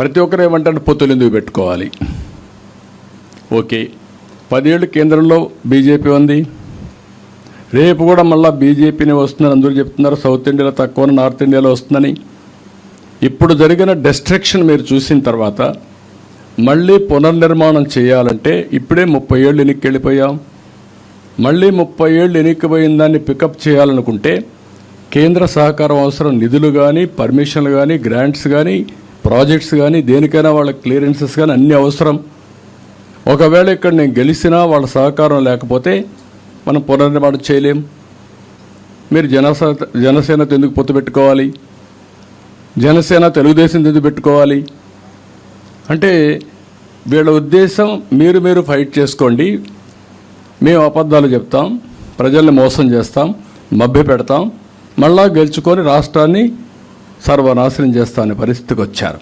ప్రతి ఒక్కరు ఏమంటారు? పొత్తులు ఎందుకు పెట్టుకోవాలి? ఓకే. పదేళ్ళు కేంద్రంలో బీజేపీ ఉంది. రేపు కూడా మళ్ళీ బీజేపీని వస్తుందని అందరూ చెప్తున్నారు. సౌత్ ఇండియాలో తక్కువ నార్త్ ఇండియాలో వస్తుందని. ఇప్పుడు జరిగిన డెస్ట్రక్షన్ మీరు చూసిన తర్వాత మళ్ళీ పునర్నిర్మాణం చేయాలంటే ఇప్పుడే ముప్పై ఏళ్ళు ఎన్నిక వెళ్ళిపోయాం. మళ్ళీ ముప్పై ఏళ్ళు ఎన్నికపోయిన దాన్ని పికప్ చేయాలనుకుంటే కేంద్ర సహకారం అవసరం. నిధులు కానీ పర్మిషన్లు కానీ గ్రాంట్స్ కానీ ప్రాజెక్ట్స్ కానీ దేనికైనా వాళ్ళ క్లియరెన్సెస్ కానీ అన్నీ అవసరం. ఒకవేళ ఇక్కడ నేను గెలిచినా వాళ్ళ సహకారం లేకపోతే మనం పునర్నిర్మాణం చేయలేం. మీరు జనస జనసేనతో ఎందుకు పొత్తు పెట్టుకోవాలి? జనసేన తెలుగుదేశం ఎందుకు పెట్టుకోవాలి? అంటే వీళ్ళ ఉద్దేశం మీరు మీరు ఫైట్ చేసుకోండి. మేము అబద్ధాలు చెప్తాం. ప్రజల్ని మోసం చేస్తాం. మభ్య పెడతాం. మళ్ళా గెలుచుకొని రాష్ట్రాన్ని సర్వనాశనం చేస్తామనే పరిస్థితికి వచ్చారు.